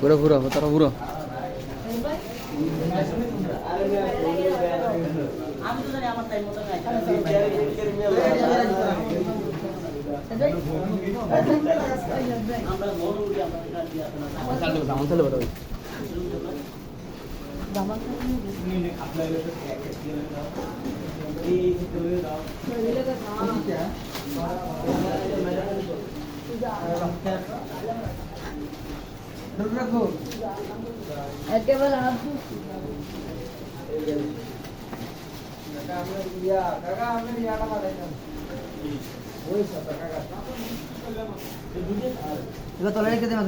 পুরো পুরো তারা পুরো আমরা একেবারে এবার তলে রেখে দেন